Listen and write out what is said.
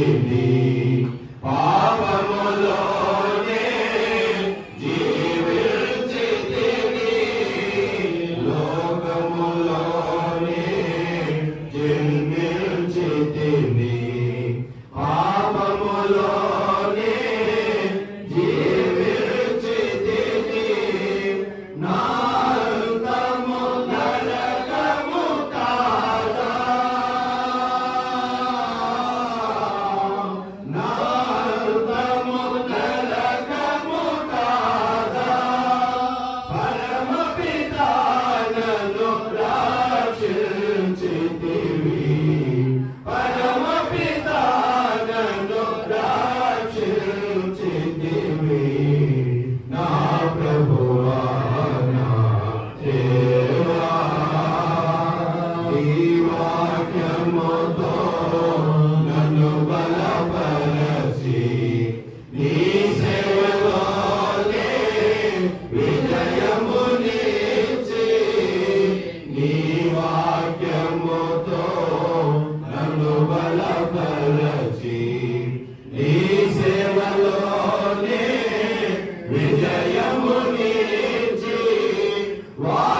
temer. వచ్చి నీ సేవలోనే విజయము వా